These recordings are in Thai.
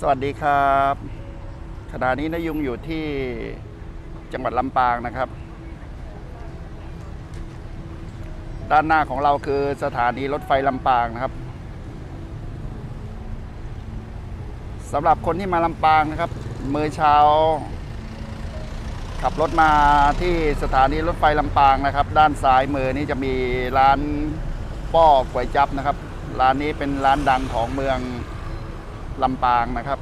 สวัสดีครับขณะนี้นายุงอยู่ที่จังหวัดลำปางนะครับ ด้านหน้าของเราคือสถานีรถไฟลำปางนะครับสำหรับคนที่มาลำปางนะครับ มือเช้า ขับรถมาที่สถานีรถไฟลำปางนะครับ ด้านซ้ายมือนี่จะมีร้านป้อก๋วยจับนะครับ ร้านนี้เป็นร้านดังของเมือง ลำปางนะครับ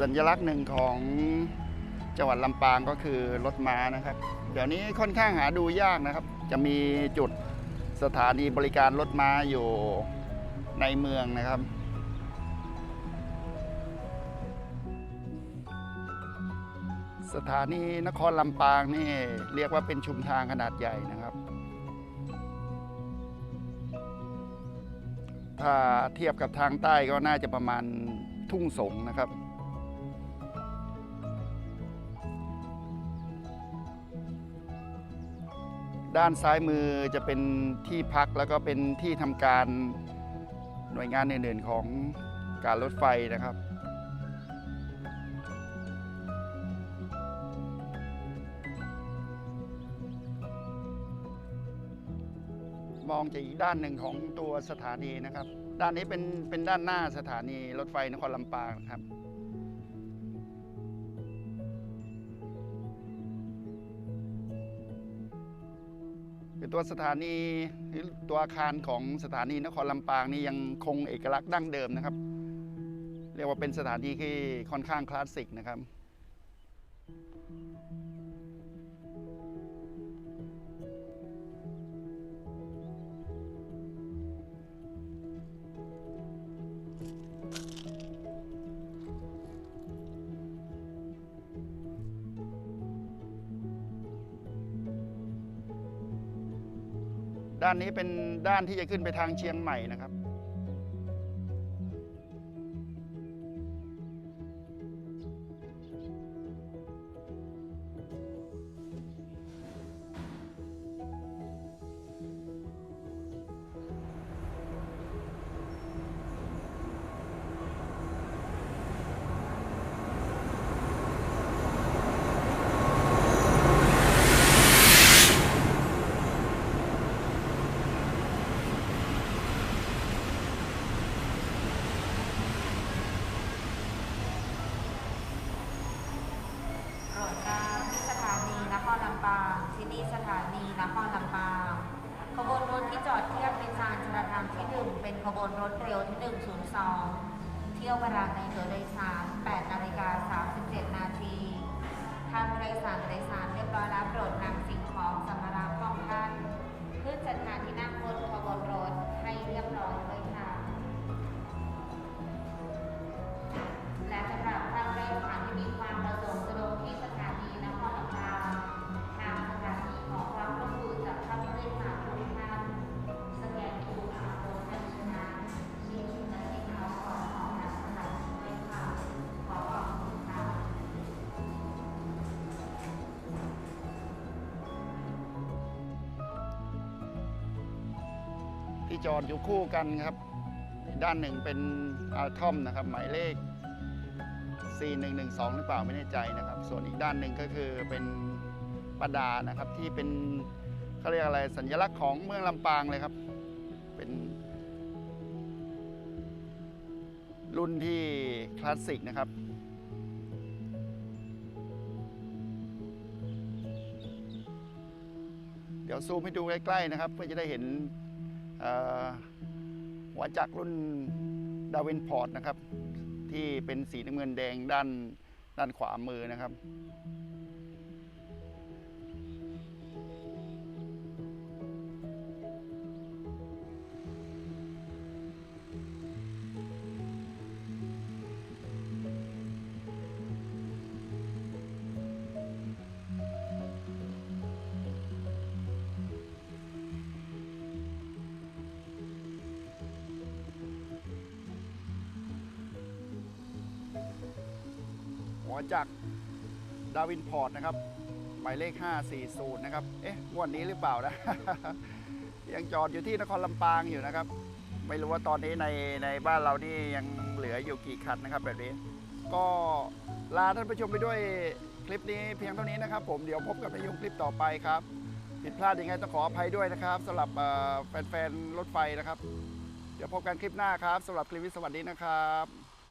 สัญลักษณ์หนึ่งของจังหวัดลำปางก็คือรถม้านะครับ เดี๋ยวนี้ค่อนข้างหาดูยากนะครับ จะมีจุดสถานีบริการรถม้าอยู่ในเมืองนะครับ สถานีนครลำปางนี่เรียกว่าเป็นชุมทางขนาดใหญ่นะครับ ถ้าเทียบกับทางใต้ก็น่าจะประมาณทุ่งสงนะครับ ด้านซ้ายมือจะเป็นที่พักแล้วก็เป็นที่ทำการหน่วยงานอื่นๆของการรถไฟนะครับ มองจากอีกด้านหนึ่งของตัวสถานีนะครับ ด้านนี้เป็นเป็นด้านหน้าสถานีรถไฟนครลำปางนะครับ คือตัวสถานีหรือตัวอาคารของสถานีนครลำปางนี่ยังคงเอกลักษณ์ดั้งเดิมนะครับ เรียกว่าเป็นสถานีที่ค่อนข้างคลาสสิกนะครับ ด้านนี้เป็นด้านที่จะขึ้นไปทางเชียงใหม่นะครับ ปางที่นี่สถานีนครลำปางขบวนรถที่จอดเทียบในชานชลทามที่ 1 เป็นขบวนรถเร็วที่ 102 เที่ยวเวลาในตัวโดยสาร8นาฬิกา37นาทีท่างโดยสารโดย ที่จอดอยู่คู่กันครับ ด้านหนึ่งเป็นอาร์ทอมนะครับหมายเลข 4112 หรือเปล่าไม่แน่ใจนะครับ ส่วนอีกด้านหนึ่งก็คือเป็นประดานะครับที่เป็นเขาเรียกอะไรสัญลักษณ์ของเมืองลำปางเลยครับ เป็นรุ่นที่คลาสสิกนะครับเดี๋ยวซูมให้ดูใกล้ๆนะครับ เพื่อจะได้เห็น หัวจักรรุ่นดาวินพอร์ตนะครับ ที่เป็นสีน้ำเงินแดงด้านด้านขวามือนะครับ จากดาวินพอร์ตนะครับหมายเลข 540 นะครับ เอ๊ะงวดนี้หรือเปล่านะ ยังจอดอยู่ที่นครลำปางอยู่นะครับ ไม่รู้ว่าตอนนี้ในในบ้านเรานี่ยังเหลืออยู่กี่คันนะครับแบบนี้ ก็ลาท่านผู้ชมไปด้วยคลิปนี้เพียงเท่านี้นะครับ ผมเดี๋ยวพบกับในยงคลิปต่อไปครับ ผิดพลาดยังไงต้องขออภัยด้วยนะครับสำหรับแฟนๆรถไฟนะครับ เดี๋ยวพบกันคลิปหน้าครับสำหรับคลิปนี้สวัสดีนะครับ